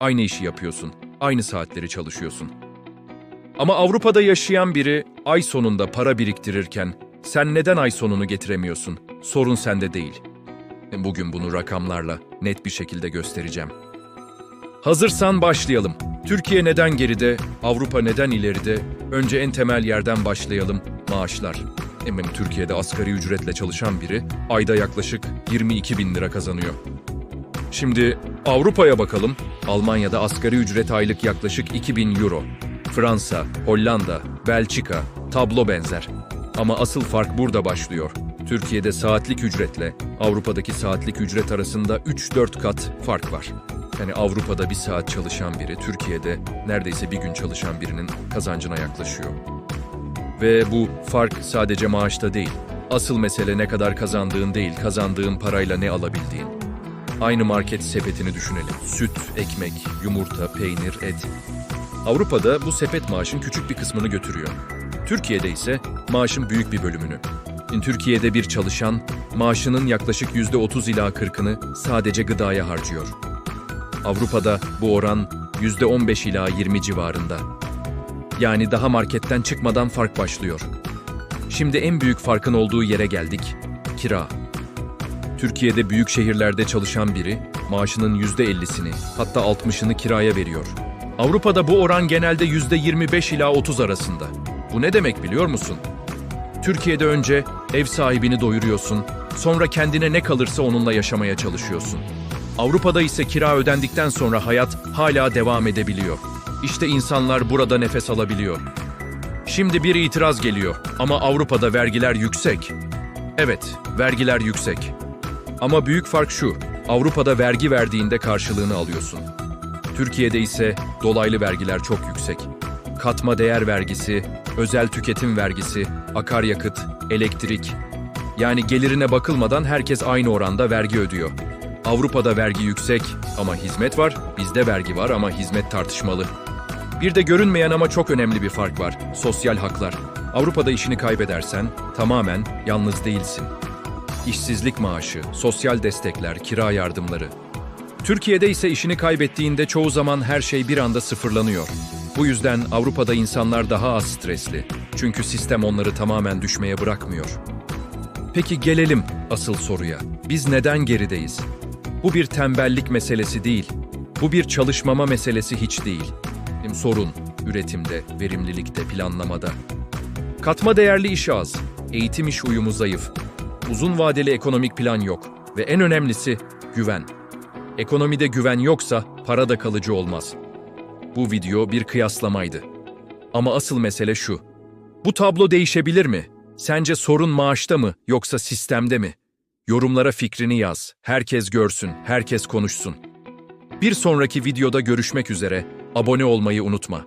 Aynı işi yapıyorsun. Aynı saatleri çalışıyorsun. Ama Avrupa'da yaşayan biri ay sonunda para biriktirirken sen neden ay sonunu getiremiyorsun? Sorun sende değil. Bugün bunu rakamlarla net bir şekilde göstereceğim. Hazırsan başlayalım. Türkiye neden geride, Avrupa neden ileride? Önce en temel yerden başlayalım, maaşlar. Eminim Türkiye'de asgari ücretle çalışan biri ayda yaklaşık 22 bin lira kazanıyor. Şimdi Avrupa'ya bakalım. Almanya'da asgari ücret aylık yaklaşık 2000 euro. Fransa, Hollanda, Belçika, tablo benzer. Ama asıl fark burada başlıyor. Türkiye'de saatlik ücretle Avrupa'daki saatlik ücret arasında 3-4 kat fark var. Yani Avrupa'da bir saat çalışan biri, Türkiye'de neredeyse bir gün çalışan birinin kazancına yaklaşıyor. Ve bu fark sadece maaşta değil. Asıl mesele ne kadar kazandığın değil, kazandığın parayla ne alabildiğin. Aynı market sepetini düşünelim. Süt, ekmek, yumurta, peynir, et. Avrupa'da bu sepet maaşın küçük bir kısmını götürüyor. Türkiye'de ise maaşın büyük bir bölümünü. Türkiye'de bir çalışan maaşının yaklaşık %30 ila 40'ını sadece gıdaya harcıyor. Avrupa'da bu oran %15 ila 20 civarında. Yani daha marketten çıkmadan fark başlıyor. Şimdi en büyük farkın olduğu yere geldik. Kira. Türkiye'de büyük şehirlerde çalışan biri maaşının %50'sini hatta 60'ını kiraya veriyor. Avrupa'da bu oran genelde %25 ila 30 arasında. Bu ne demek biliyor musun? Türkiye'de önce ev sahibini doyuruyorsun, sonra kendine ne kalırsa onunla yaşamaya çalışıyorsun. Avrupa'da ise kira ödendikten sonra hayat hala devam edebiliyor. İşte insanlar burada nefes alabiliyor. Şimdi bir itiraz geliyor ama Avrupa'da vergiler yüksek. Evet, vergiler yüksek. Ama büyük fark şu, Avrupa'da vergi verdiğinde karşılığını alıyorsun. Türkiye'de ise dolaylı vergiler çok yüksek. Katma değer vergisi, özel tüketim vergisi, akaryakıt, elektrik. Yani gelirine bakılmadan herkes aynı oranda vergi ödüyor. Avrupa'da vergi yüksek ama hizmet var, bizde vergi var ama hizmet tartışmalı. Bir de görünmeyen ama çok önemli bir fark var. Sosyal haklar. Avrupa'da işini kaybedersen tamamen yalnız değilsin. İşsizlik maaşı, sosyal destekler, kira yardımları. Türkiye'de ise işini kaybettiğinde çoğu zaman her şey bir anda sıfırlanıyor. Bu yüzden Avrupa'da insanlar daha az stresli. Çünkü sistem onları tamamen düşmeye bırakmıyor. Peki gelelim asıl soruya. Biz neden gerideyiz? Bu bir tembellik meselesi değil. Bu bir çalışmama meselesi hiç değil. Sorun üretimde, verimlilikte, planlamada. Katma değerli iş az, eğitim iş uyumu zayıf, uzun vadeli ekonomik plan yok ve en önemlisi güven. Ekonomide güven yoksa para da kalıcı olmaz. Bu video bir kıyaslamaydı. Ama asıl mesele şu. Bu tablo değişebilir mi? Sence sorun maaşta mı yoksa sistemde mi? Yorumlara fikrini yaz. Herkes görsün, herkes konuşsun. Bir sonraki videoda görüşmek üzere. Abone olmayı unutma.